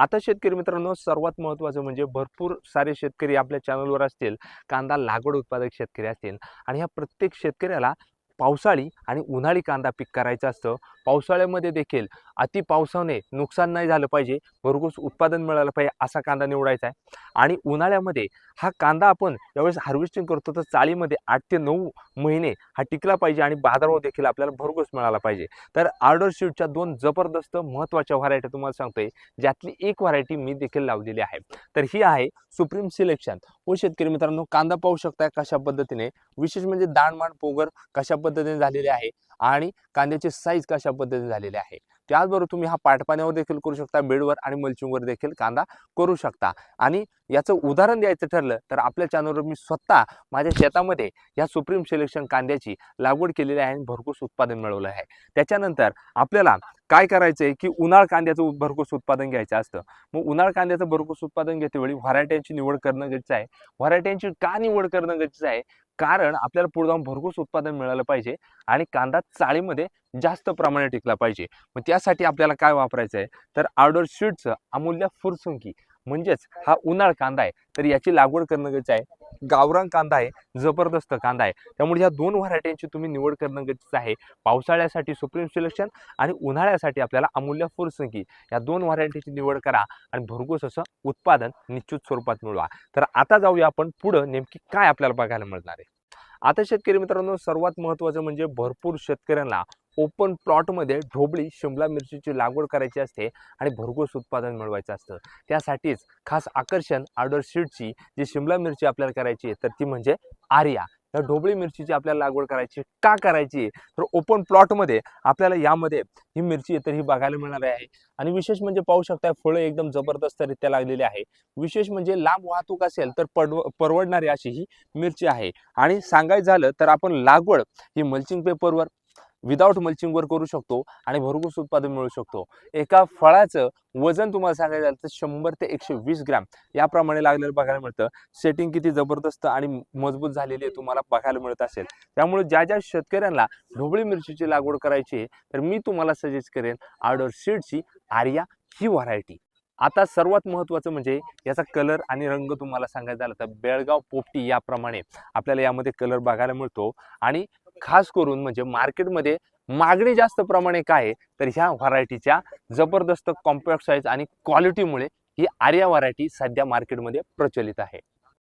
आता शेतकरी मित्रांनो सर्वात महत्त्वाचं म्हणजे भरपूर सारे शेतकरी आपल्या चॅनलवर असतील. कांदा लागवड उत्पादक शेतकरी असतील. आणि ह्या प्रत्येक शेतकऱ्याला पावसाळी आणि उन्हाळी कांदा पीक करायचं असतं. पावसाळ्यामध्ये देखील अति पावसाने नुकसान नाही झालं पाहिजे भरघोस उत्पादन मिळालं पाहिजे असा कांदा निवडायचा आहे. आणि उन्हाळ्यामध्ये हा कांदा आपण ज्यावेळेस हार्वेस्टिंग करतो तर चाळीमध्ये आठ ते नऊ महिने हा टिकला पाहिजे आणि बाजारभाव देखील आपल्याला भरघोस मिळाला पाहिजे. तर ऑर्डर शीटच्या दोन जबरदस्त महत्त्वाच्या व्हरायटी तुम्हाला सांगतोय ज्यातली एक व्हरायटी मी देखील लावलेली आहे. तर ही आहे सुप्रीम सिलेक्शन व शेतकरी मित्रांनो कांदा पाहू शकताय कशा पद्धतीने? विशेष म्हणजे दाणमाण पोगर कशा पद्धतीने झालेले आहे आणि कांद्याची साईज कशा पद्धतीने झालेली आहे. त्याचबरोबर तुम्ही हा पाटपाण्यावर देखील करू शकता बेडवर आणि मल्चिंगवर देखील कांदा करू शकता. आणि याचं उदाहरण द्यायचं ठरलं तर आपल्या चॅनलवर मी स्वतः माझ्या शेतामध्ये या सुप्रीम सिलेक्शन कांद्याची लागवड केलेली आहे आणि भरघोस उत्पादन मिळवलं आहे. त्याच्यानंतर आपल्याला काय करायचं आहे की उन्हाळ कांद्याचं भरघोस उत्पादन घ्यायचं असतं. मग उन्हाळ कांद्याचं भरघोस उत्पादन घेतेवेळी व्हरायट्यांची निवड करणं गरजेचं आहे. व्हरायट्यांची का निवड करणं गरजेचं आहे? कारण आपल्याला पुढे जाऊन भरघोस उत्पादन मिळालं पाहिजे आणि कांदा चाळीमध्ये जास्त प्रमाणात टिकला पाहिजे. मग त्यासाठी आपल्याला काय वापरायचं आहे? तर ऑर्डर शीटचं अमूल्य फुरसुंकी म्हणजेच हा उन्हाळ कांदा आहे. तर याची लागवड करणं गरजेचं आहे. गावरान कांदा आहे जबरदस्त कांदा आहे. त्यामुळे या दोन व्हरायटींची तुम्ही निवड करणं गरजेचं आहे. पावसाळ्यासाठी सुप्रीम सिलेक्शन आणि उन्हाळ्यासाठी आपल्याला अमूल्य फुरसंगी या दोन व्हरायटीची निवड करा आणि भरघोस असं उत्पादन निश्चित स्वरूपात मिळवा. तर आता जाऊया आपण पुढं नेमकी काय आपल्याला बघायला मिळणार आहे. आता शेतकरी मित्रांनो सर्वात महत्त्वाचं म्हणजे भरपूर शेतकऱ्यांना ओपन प्लॉटमध्ये ढोबळी शिमला मिरचीची लागवड करायची असते आणि भरघोस उत्पादन मिळवायचं असतं. त्यासाठीच खास आकर्षण ऑर्डर शीटची जी शिमला मिरची आपल्याला करायची आहे तर ती म्हणजे आर्या. या ढोबळी मिरचीची आपल्याला लागवड करायची का करायची? तर ओपन प्लॉटमध्ये आपल्याला यामध्ये ही मिरची आहे तर ही बघायला मिळणार आहे. आणि विशेष म्हणजे पाहू शकता फळं एकदम जबरदस्तरित्या लागलेली आहे. विशेष म्हणजे लांब वाहतूक असेल तर पडव परवडणारी अशी ही मिरची आहे. आणि सांगायचं झालं तर आपण लागवड ही मल्चिंग पेपरवर विदाऊट मल्चिंगवर करू शकतो आणि भरघोस उत्पादन मिळू शकतो. एका फळाचं वजन तुम्हाला सांगायचं झालं तर शंभर ते एकशे वीस ग्रॅम याप्रमाणे लागलेलं बघायला मिळतं. सेटिंग किती जबरदस्त आणि मजबूत झालेली आहे तुम्हाला बघायला मिळत असेल. त्यामुळे ज्या ज्या शेतकऱ्यांना ढोबळी मिरचीची लागवड करायची आहे तर मी तुम्हाला सजेस्ट करेन आर्डर सीडची आर्या ही व्हरायटी आता सर्वात महत्त्वाचं म्हणजे याचा कलर आणि रंग तुम्हाला सांगायचा झालं तर बेळगाव पोपटी याप्रमाणे आपल्याला यामध्ये कलर बघायला मिळतो. आणि खास करून म्हणजे मार्केटमध्ये मागणी जास्त प्रमाणे काय आहे तर ह्या व्हरायटीच्या जबरदस्त कॉम्पॅक्ट साईज आणि क्वालिटीमुळे ही आर्या व्हरायटी सध्या मार्केटमध्ये प्रचलित आहे.